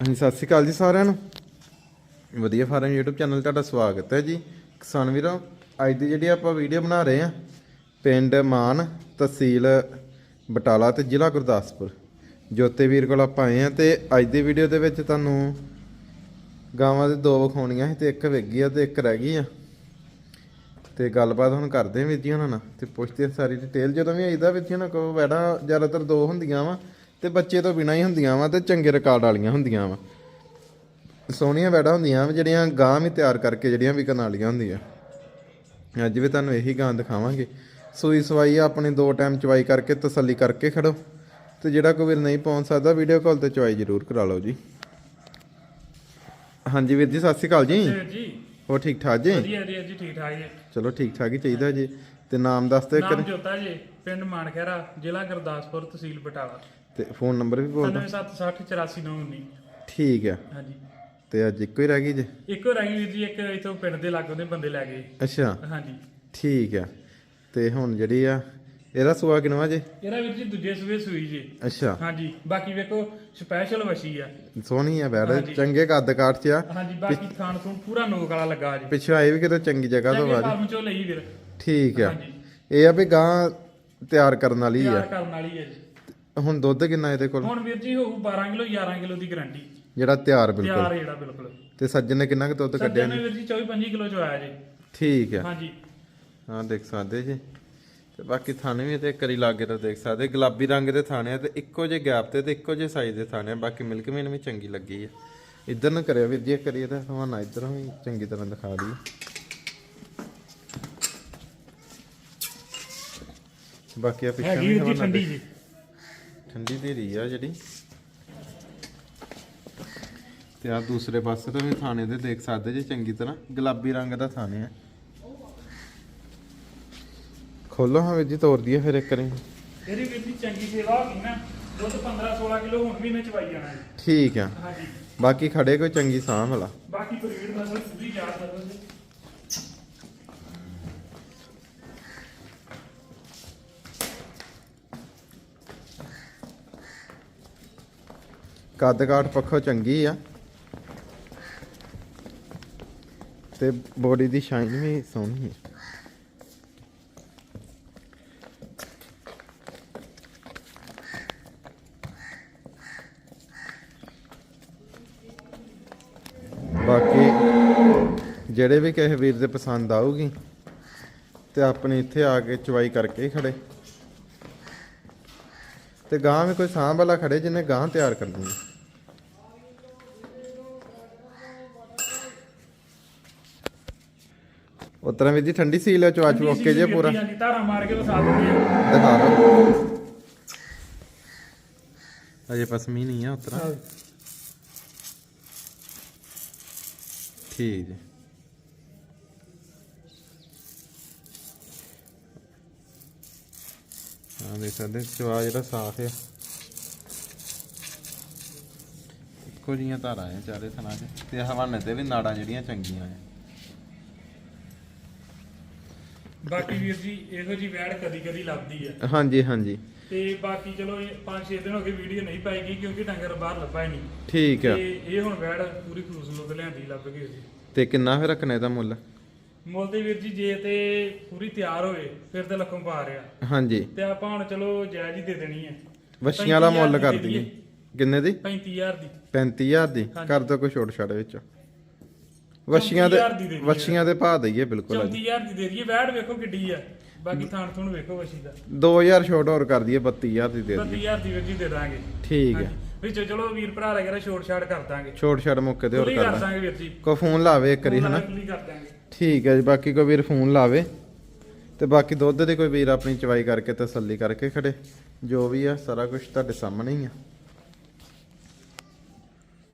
ਹਾਂਜੀ, ਸਤਿ ਸ਼੍ਰੀ ਅਕਾਲ ਜੀ ਸਾਰਿਆਂ ਨੂੰ। ਵਧੀਆ ਫਾਰਮ YouTube ਚੈਨਲ ਤੁਹਾਡਾ ਸਵਾਗਤ ਹੈ ਜੀ। ਕਿਸਾਨ ਵੀਰੋ, ਅੱਜ ਦੀ ਜਿਹੜੀ ਆਪਾਂ ਵੀਡੀਓ ਬਣਾ ਰਹੇ ਆ ਪਿੰਡ ਮਾਨ ਤਹਿਸੀਲ ਬਟਾਲਾ ਤੇ ਜ਼ਿਲ੍ਹਾ ਗੁਰਦਾਸਪੁਰ। ਜੋਤੇ ਵੀਰ ਕੋਲ ਆਪਾਂ ਆਏ ਆ ਤੇ ਅੱਜ ਦੀ ਵੀਡੀਓ ਦੇ ਵਿੱਚ ਤੁਹਾਨੂੰ ਗਾਵਾਂ ਦੇ ਦੋ ਵਿਖਾਉਣੀਆਂ ਸੀ ਤੇ ਇੱਕ ਵੇਗੀ ਆ ਤੇ ਇੱਕ ਰਹਿ ਗਈ ਆ। ਤੇ ਗੱਲਬਾਤ ਹੁਣ ਕਰਦੇ ਆ ਵੀਰ ਜੀ ਉਹਨਾਂ ਨਾਲ ਤੇ ਪੁੱਛਦੇ ਆ ਸਾਰੀ ਡਿਟੇਲ ਜਦੋਂ ਵੀ ਆਈਦਾ ਵੀਰ ਜੀ ਉਹਨਾਂ ਕੋਲ, ਵੈੜਾ ਜ਼ਿਆਦਾਤਰ ਦੋ ਹੁੰਦੀਆਂ ਵਾ। ਤੇ ਬੱਚੇ ਤੋਂ ਬਿਨਾਂ ਹੀ ਹੁੰਦੀਆਂ ਵਾ ਤੇ ਚੰਗੇ ਰਿਕਾਰਡ ਵਾਲੀਆਂ ਹੁੰਦੀਆਂ ਵਾ। ਸੋਹਣੀਆਂ ਵੈੜਾ ਹੁੰਦੀਆਂ ਵਾ ਜਿਹੜੀਆਂ ਗਾਂ ਵੀ ਤਿਆਰ ਕਰਕੇ ਜਿਹੜੀਆਂ ਵਿਕਣ ਵਾਲੀਆਂ ਹੁੰਦੀਆਂ। ਅੱਜ ਵੀ ਤੁਹਾਨੂੰ ਇਹੀ ਗਾਂ ਦਿਖਾਵਾਂਗੇ। ਸੂਈ ਸਵਾਈ ਆਪਣੇ ਦੋ ਟਾਈਮ ਚਵਾਈ ਕਰਕੇ ਤਸੱਲੀ ਕਰਕੇ ਖੜੋ। ਤੇ ਜਿਹੜਾ ਕੋਈ ਵੀਰ ਨਹੀਂ ਪਹੁੰਚ ਸਕਦਾ ਵੀਡੀਓ ਕਾਲ ਤੇ ਚਵਾਈ ਜ਼ਰੂਰ ਕਰਾ ਲਓ ਜੀ। ਹਾਂਜੀ ਵੀਰ ਜੀ ਸਤਿ ਸ਼੍ਰੀ ਅਕਾਲ ਜੀ। ਜੀ। ਹੋਰ ਠੀਕ ਠਾਕ ਜੀ? ਵਧੀਆ ਵਧੀਆ ਜੀ ਠੀਕ ਠਾਕ ਜੀ। ਚਲੋ ਠੀਕ ਠਾਕ ਹੀ ਚਾਹੀਦਾ ਜੀ। ਤੇ ਨਾਮ ਦੱਸ ਦਿਓ ਨਾਮ ਜੋਤਾ ਜੀ ਪਿੰਡ ਮਾਨਖੇਰਾ ਜ਼ਿਲ੍ਹਾ ਗੁਰਦਾਸਪੁਰ ਤਹਿਸੀਲ ਬਟਾਲਾ। ਤੇ ਫੋਨ ਨੰਬਰ ਵੀ ਬੋਲ ਦਿਓ 9760844919 ਠੀਕ ਆ ਹਾਂਜੀ। ਤੇ ਅੱਜ ਇੱਕੋ ਹੀ ਰਹਿ ਗਈ ਜੀ? ਇੱਕੋ ਰਹਿ ਗਈ ਜੀ ਇੱਕ ਇਥੋਂ ਪਿੰਡ ਦੇ ਲਾਗੋਂ ਦੇ ਬੰਦੇ ਲੈ ਗਏ। ਅੱਛਾ। ਹਾਂਜੀ। ਠੀਕ ਆ ਤੇ ਹੁਣ ਜਿਹੜੀ ਆ ਇਹਦਾ ਸੁਆ ਕਿਨਵਾ ਜੀ? ਇਹਦਾ ਵੀਰ ਜੀ ਦੂਜੇ ਸੂਏ ਸੂਈ ਜੀ। ਅੱਛਾ। ਹਾਂਜੀ। ਬਾਕੀ ਵੇਖੋ ਸਪੈਸ਼ਲ ਵਸ਼ੀ ਆ। ਸੋਹਣੀ ਆ ਬੈੜ। ਚੰਗੇ ਕੱਦ ਕਾਠ ਚ ਆ। ਹਾਂਜੀ ਬਾਕੀ ਖਾਣ ਤੋਂ ਪੂਰਾ ਨੋਕ ਵਾਲਾ ਲੱਗਾ ਜੀ। ਪਿੱਛੋਂ ਆਏ ਵੀ ਕਿਤੇ ਚੰਗੀ ਜਗ੍ਹਾ ਤੋਂ ਆ ਜੀ। ਫਾਰਮ ਚੋਂ ਲਈ ਵੀਰ। ਠੀਕ ਆ। ਹਾਂਜੀ। ਇਹ ਆ ਵੀ ਗਾਂ ਤਿਆਰ ਕਰਨ ਵਾਲੀ ਤਿਆਰ ਆ ਕਰਨ ਵਾਲੀ ਹੈ ਜੀ। ਹੁਣ ਦੁੱਧ ਕਿੰਨਾ ਇਹਦੇ ਕੋਲ? ਹੁਣ ਵੀਰ ਜੀ ਹੋਊ 12 ਕਿਲੋ 11 ਕਿਲੋ ਦੀ ਗਾਰੰਟੀ। ਜਿਹੜਾ ਤਿਆਰ ਬਿਲਕੁਲ। ਤਿਆਰ ਜਿਹੜਾ ਬਿਲਕੁਲ। ਤੇ ਸੱਜਣ ਨੇ ਕਿੰਨਾ ਕੁ ਦੁੱਧ ਕੱਢਿਆ ਸੱਜਣ ਨੇ ਵੀਰ ਜੀ 24 25 ਕਿਲੋ ਚ ਆਇਆ ਜੀ। ਠੀਕ ਆ ਹਾਂਜੀ। ਹਾਂ ਦੇਖ ਸਕਦੇ ਜੀ। ਤੇ ਬਾਕੀ ਥਾਣੇ ਵੀ ਤੇ ਕਰੀ ਲਾਗੇ ਤਾਂ ਦੇਖ ਸਕਦੇ। ਗੁਲਾਬੀ ਰੰਗ ਦੇ ਥਾਣੇ ਆ ਤੇ ਇੱਕੋ ਜਿਹੇ ਗੈਪ ਤੇ ਤੇ ਇੱਕੋ ਜਿਹੇ ਸਾਈਜ਼ ਦੇ ਥਾਣੇ ਆ। ਬਾਕੀ ਮਿਲਕ ਮੇਨ ਵੀ ਚੰਗੀ ਲੱਗੀ ਆ। ਇੱਧਰ ਨੂੰ ਕਰਿਓ ਵੀਰ ਜੀ ਕਰੀਏ ਤਾਂ ਹਵਾਨਾ ਇੱਧਰੋਂ ਵੀ ਚੰਗੀ ਤਰ੍ਹਾਂ ਦਿਖਾ ਦਈਏ ਬਾਕੀ ਆ ਪਿੱਛੇ ਹੈਗੀ ਵੀ ਵੀਰ ਜੀ ਹਵਾਨਾ ਠੰਡੀ ਜੀ। ਠੰਡੀ ਦੀ ਰਹੀ ਆ ਜਿਹੜੀ। ਤੇ ਆ ਦੂਸਰੇ ਪਾਸੇ ਤੋਂ ਵੀ ਥਾਣੇ ਦੇ ਦੇਖ ਸਕਦੇ ਜੀ ਚੰਗੀ ਤਰ੍ਹਾਂ। ਗੁਲਾਬੀ ਰੰਗ ਦਾ ਥਾਣੇ ਆ। ਖੋਲੋ ਹਾਂ ਵੀਰ ਜੀ ਤੋੜ ਦਈਏ ਫਿਰ ਇੱਕ ਵਾਰੀ। ਇਹਦੀ ਵੀਰ ਜੀ ਚੰਗੀ ਸੇਵਾ ਹੋ ਗਈ ਨਾ ਦੁੱਧ 15 16 ਕਿਲੋ ਹੁਣ ਵੀ ਨੇ ਚਵਾਈ ਜਾਣਾ ਠੀਕ ਆ। ਹਾਂਜੀ। ਬਾਕੀ ਖੜੇ ਕੋਈ ਚੰਗੀ ਸਾਂਭ ਵਾਲਾ ਬਾਕੀ ਨਸਲ ਪੂਰੀ ਜਾ ਸਕਦਾ ਜੀ ਕੱਦ ਕਾਠ ਪੱਖੋਂ ਚੰਗੀ ਆ। ਤੇ ਬੋਡੀ ਦੀ ਸ਼ਾਈਨ ਵੀ ਸੋਹਣੀ ਹੈ ਬਾਕੀ ਜਿਹੜੇ ਵੀ ਕਿਸੇ ਵੀਰ ਦੇ ਪਸੰਦ ਆਊਗੀ, ਤੇ ਆਪਣੇ ਇੱਥੇ ਆ ਕੇ ਚਵਾਈ ਕਰਕੇ ਹੀ ਖੜੇ। ਤੇ ਗਾਂ ਵੀ ਕੋਈ ਸਾਂਭ ਵਾਲਾ ਖੜੇ ਜਿਹਨੇ ਗਾਂ ਤਿਆਰ ਕਰਨੀ ਹੈ। ਉਤਰਾ ਵੀ ਜੀ ਠੰਡੀ ਸੀਲ ਹੈ ਚਵਾਚ ਓਕੇ ਜੇ ਪੂਰਾ। ਧਾਰਾ ਮਾਰ ਕੇ ਵਸਾ ਦਿੰਦੇ ਆ। ਦਿਖਾ ਰਹਾ ਅਜੇ ਪਸਮੀ ਨਹੀਂ ਆ ਉਤਰਾ ਠੀਕ ਜੀ। ਆ ਦੇਖ ਸਕਦੇ ਚਵਾ ਜਿਹੜਾ ਸਾਫ਼ ਆ। ਇੱਕੋ ਜੀਆਂ ਧਾਰਾਂ ਆ ਚਾਰੇ ਥਣਾ 'ਚ ਤੇ ਹਵਾਨੇ ਤੇ ਵੀ ਨਾੜਾਂ ਜਿਹੜੀਆਂ ਚੰਗੀਆਂ ਆ। ਬਾਕੀ ਵੀਰ ਜੀ ਇਹੋ ਜੀ ਵੈੜ ਕਦੀ ਕਦੀ ਲੱਭਦੀ ਆ। ਹਾਂਜੀ ਹਾਂਜੀ। ਤੇ ਬਾਕੀ ਚਲੋ ਇਹ 5-6 ਦਿਨ ਹੋ ਗਏ ਵੀਡੀਓ ਨਹੀਂ ਪਾਏਗੀ ਕਿਉਂਕਿ ਡੰਗਰ ਬਾਹਰ ਲੱਭਾ ਹੀ ਨਹੀਂ। ਠੀਕ ਆ। ਤੇ ਇਹ ਹੁਣ ਵੈੜ ਪੂਰੀ ਖੂਸ ਲੁੱਕ ਲਿਆਂਦੀ ਲੱਭ ਗਈ ਜੀ ਤੇ ਕਿੰਨਾ ਫਿਰ ਰੱਖਣਾ ਇਹਦਾ ਮੁੱਲ? ਮੁੱਲ ਤੇ ਵੀਰ ਜੀ ਜੇ ਤੇ ਪੂਰੀ ਤਿਆਰ ਹੋਵੇ ਫਿਰ ਤੇ ਲੱਖੋਂ ਪਾ ਰਿਆ ਹਾਂਜੀ। ਤੇ ਆਪਾਂ ਹੁਣ ਚਲੋ ਜਾਇਜ਼ ਹੀ ਦੇ ਦੇਣੀ ਹੈ। ਵਸ਼ੀਆਂ ਵਾਲਾ ਮੁੱਲ 35,000 ਕਰ ਦੀ ਦਈਏ। ਕਿੰਨੇ ਦੀ? 35000 ਦੀ। 35000 ਦੀ। ਕਰ ਦੋ ਕੋਈ ਛੋਟ ਛਾੜ ਵਿੱਚ। ਵਸ਼ੀਆਂ ਦੇ 34,000 ਦੀ ਦੇ ਦਈਏ। ਵਸ਼ੀਆਂ ਦੇ ਭਾਅ ਦਈਏ ਬਿਲਕੁਲ ਅੱਜ। 34000 ਦੀ ਦੇ ਦਈਏ। ਵੈੜ ਵੇਖੋ ਕਿੱਡੀ ਆ। ਬਾਕੀ ਥਾਣ ਥੂਣ ਵੇਖੋ ਵਸ਼ੀ ਦਾ। 2000 ਛੋਟ ਹੋਰ ਕਰ ਦਈਏ 32000 ਦੀ ਦੇ ਦਈਏ। 32000 ਦੀ ਵੀਰ ਜੀ ਦੇ ਦਾਂਗੇ। ਠੀਕ ਹੈ ਵਿੱਚ ਚਲੋ ਵੀਰ ਭਰਾ ਲਗੇਰਾ ਛੋਟ ਛਾੜ ਕਰ ਦਾਂਗੇ। ਛੋਟ ਛਾੜ ਮੁੱਕੇ ਤੇ ਹੋਰ ਕਰ ਦਾਂਗੇ ਵੀਰ ਜੀ। ਕੋ ਫੋਨ ਲਾਵੇ ਇੱਕ ਵਾਰੀ ਹਨਾ? ਪੂਰੀ ਕਰ ਦਾਂਗੇ। ਠੀਕ ਹੈ ਜੀ ਬਾਕੀ ਕੋਈ ਵੀਰ ਫੋਨ ਲਾਵੇ। ਤੇ ਬਾਕੀ ਦੁੱਧ ਦੇ ਕੋਈ ਵੀਰ ਆਪਣੀ ਚਵਾਈ ਕਰਕੇ ਤਸੱਲੀ ਕਰਕੇ ਖੜੇ। ਜੋ ਵੀ ਆ ਸਾਰਾ ਕੁਝ ਤੁਹਾਡੇ ਸਾਹਮਣੇ ਹੀ ਆ।